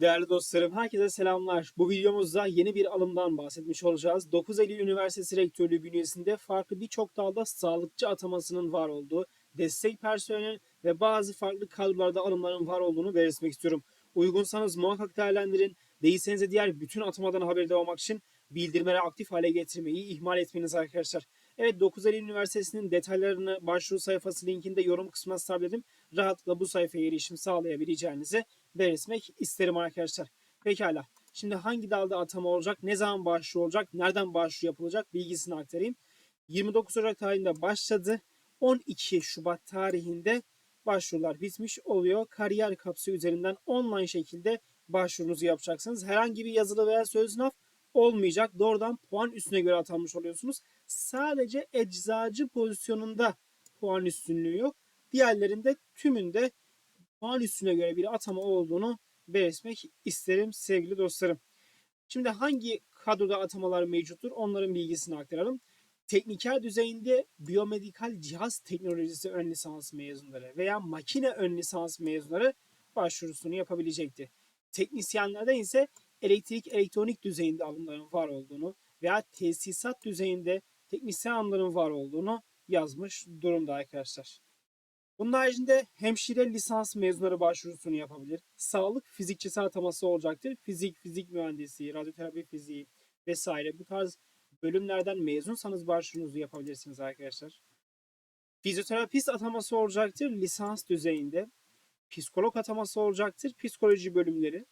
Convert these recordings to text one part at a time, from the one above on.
Değerli dostlarım, herkese selamlar. Bu videomuzda yeni bir alımdan bahsetmiş olacağız. 9 Eylül Üniversitesi Rektörlüğü bünyesinde farklı birçok dalda sağlıkçı atamasının var olduğu, destek personeli ve bazı farklı kadrolarda alımların var olduğunu belirtmek istiyorum. Uygunsanız muhakkak değerlendirin. Değilseniz de diğer bütün atamadan haberdar olmak için bildirimleri aktif hale getirmeyi ihmal etmeniz arkadaşlar. Evet 9 Eylül Üniversitesi'nin detaylarını başvuru sayfası linkinde yorum kısmına sabitledim. Rahatlıkla bu sayfaya erişim sağlayabileceğinizi belirtmek isterim arkadaşlar. Pekala. Şimdi hangi dalda atama olacak, ne zaman başvuru olacak, nereden başvuru yapılacak bilgisini aktarayım. 29 Ocak tarihinde başladı. 12 Şubat tarihinde başvurular bitmiş oluyor. Kariyer kapısı üzerinden online şekilde başvurunuzu yapacaksınız. Herhangi bir yazılı veya söz sınav olmayacak. Doğrudan puan üstüne göre atanmış oluyorsunuz. Sadece eczacı pozisyonunda puan üstünlüğü yok. Diğerlerinde tümünde puan üstüne göre bir atama olduğunu belirtmek isterim sevgili dostlarım. Şimdi hangi kadroda atamalar mevcuttur onların bilgisini aktaralım. Tekniker düzeyinde biyomedikal cihaz teknolojisi ön lisans mezunları veya makine ön lisans mezunları başvurusunu yapabilecekti. Teknisyenlerden ise elektrik elektronik düzeyinde alımların var olduğunu veya tesisat düzeyinde teknisyen alımların var olduğunu yazmış durumda arkadaşlar. Bunun haricinde hemşire lisans mezunları başvurusunu yapabilir. Sağlık fizikçisi ataması olacaktır. Fizik, fizik mühendisi, radyoterapi fiziği vesaire bu tarz bölümlerden mezunsanız başvurunuzu yapabilirsiniz arkadaşlar. Fizyoterapist ataması olacaktır lisans düzeyinde. Psikolog ataması olacaktır psikoloji bölümleri.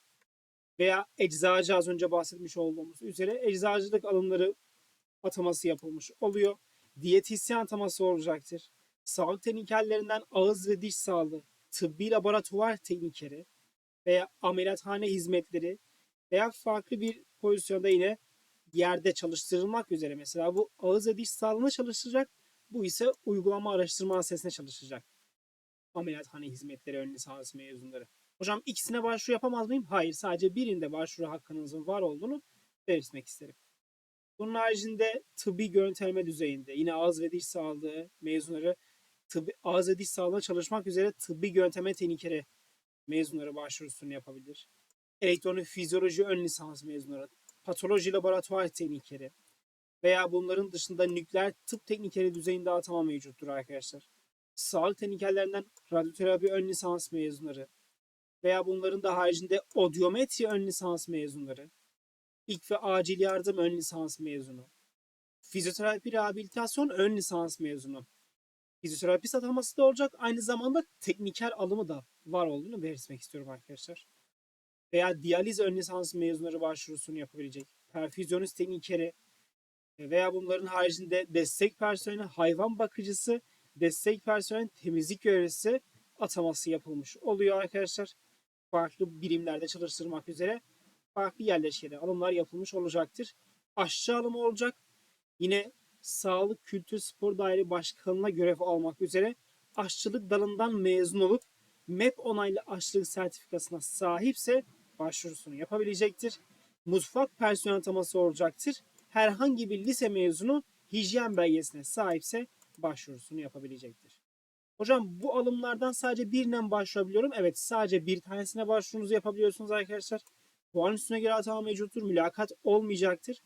Veya eczacı az önce bahsetmiş olduğumuz üzere eczacılık alımları ataması yapılmış oluyor. Diyetisyen ataması olacaktır sağlık teknikerlerinden ağız ve diş sağlığı, tıbbi laboratuvar teknikeri veya ameliyathane hizmetleri veya farklı bir pozisyonda yine yerde çalıştırılmak üzere mesela bu ağız ve diş sağlığına çalışacak. Bu ise uygulama araştırma sesine çalışacak. Ameliyathane hizmetleri ön lisans mezunları. Hocam ikisine başvuru yapamaz mıyım? Hayır sadece birinde başvuru hakkınızın var olduğunu belirtmek isterim. Bunun haricinde tıbbi görüntüleme düzeyinde yine ağız ve diş sağlığı mezunları tıbbi, ağız ve diş sağlığına çalışmak üzere tıbbi yönteme tehlikeli mezunları başvurusunu yapabilir. Elektronik fizyoloji ön lisans mezunları, patoloji laboratuvar teknikeri veya bunların dışında nükleer tıp teknikeri düzeyinde atama mevcuttur arkadaşlar. Sağlık teknikerlerinden radyoterapi ön lisans mezunları veya bunların da haricinde odyometri ön lisans mezunları, ilk ve acil yardım ön lisans mezunu, fizyoterapi rehabilitasyon ön lisans mezunu, fizyoterapist ataması da olacak. Aynı zamanda tekniker alımı da var olduğunu belirtmek istiyorum arkadaşlar. Veya diyaliz ön lisans mezunları başvurusunu yapabilecek. Perfüzyonist teknikeri veya bunların haricinde destek personeli, hayvan bakıcısı, destek personeli, temizlik görevlisi ataması yapılmış oluyor arkadaşlar. Farklı birimlerde çalıştırmak üzere farklı yerleşkede alımlar yapılmış olacaktır. Aşçı alımı olacak. Yine Sağlık Kültür Spor Daire Başkanı'na görev almak üzere aşçılık dalından mezun olup MEP onaylı aşçılık sertifikasına sahipse başvurusunu yapabilecektir. Mutfak personel ataması olacaktır. Herhangi bir lise mezunu hijyen belgesine sahipse başvurusunu yapabilecektir. Hocam bu alımlardan sadece birinden başvurabiliyorum. Evet sadece bir tanesine başvurunuzu yapabiliyorsunuz arkadaşlar. Puan üstüne göre atama mevcuttur. Mülakat olmayacaktır.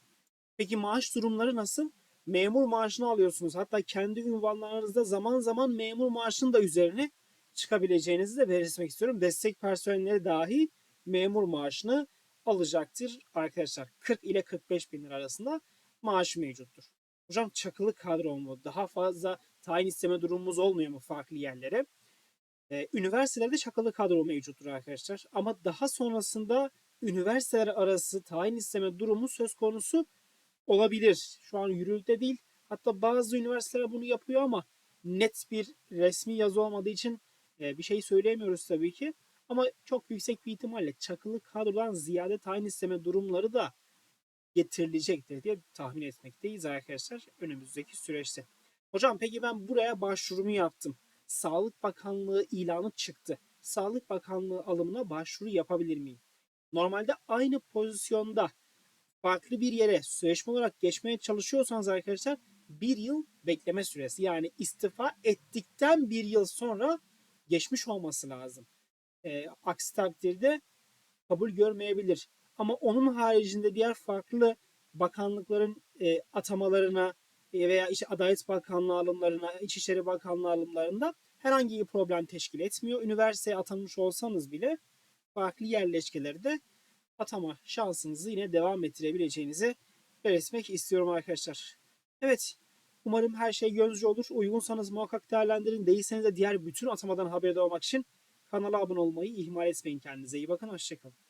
Peki maaş durumları nasıl? Memur maaşını alıyorsunuz. Hatta kendi ünvanlarınızda zaman zaman memur maaşının da üzerine çıkabileceğinizi de belirtmek istiyorum. Destek personelleri dahi memur maaşını alacaktır arkadaşlar. 40 ile 45 bin lira arasında maaş mevcuttur. Hocam çakılı kadro mu? Daha fazla tayin isteme durumumuz olmuyor mu farklı yerlere? Ee, üniversitelerde çakılı kadro mevcuttur arkadaşlar. Ama daha sonrasında üniversiteler arası tayin isteme durumu söz konusu olabilir. Şu an yürürlükte değil. Hatta bazı üniversiteler bunu yapıyor ama net bir resmi yazı olmadığı için e, bir şey söyleyemiyoruz tabii ki. Ama çok yüksek bir ihtimalle çakılı kadrodan ziyade tayin isteme durumları da getirilecektir diye tahmin etmekteyiz arkadaşlar önümüzdeki süreçte. Hocam peki ben buraya başvurumu yaptım. Sağlık Bakanlığı ilanı çıktı. Sağlık Bakanlığı alımına başvuru yapabilir miyim? Normalde aynı pozisyonda farklı bir yere sözleşme olarak geçmeye çalışıyorsanız arkadaşlar bir yıl bekleme süresi. Yani istifa ettikten bir yıl sonra geçmiş olması lazım. E, aksi takdirde kabul görmeyebilir. Ama onun haricinde diğer farklı bakanlıkların e, atamalarına e, veya işte Adalet Bakanlığı alımlarına, İçişleri Bakanlığı alımlarında herhangi bir problem teşkil etmiyor. Üniversiteye atanmış olsanız bile farklı yerleşkeleri de atama şansınızı yine devam ettirebileceğinizi belirtmek istiyorum arkadaşlar. Evet, umarım her şey gönlünüzce olur. Uygunsanız muhakkak değerlendirin. Değilseniz de diğer bütün atamadan haberdar olmak için kanala abone olmayı ihmal etmeyin. Kendinize iyi bakın. Hoşçakalın.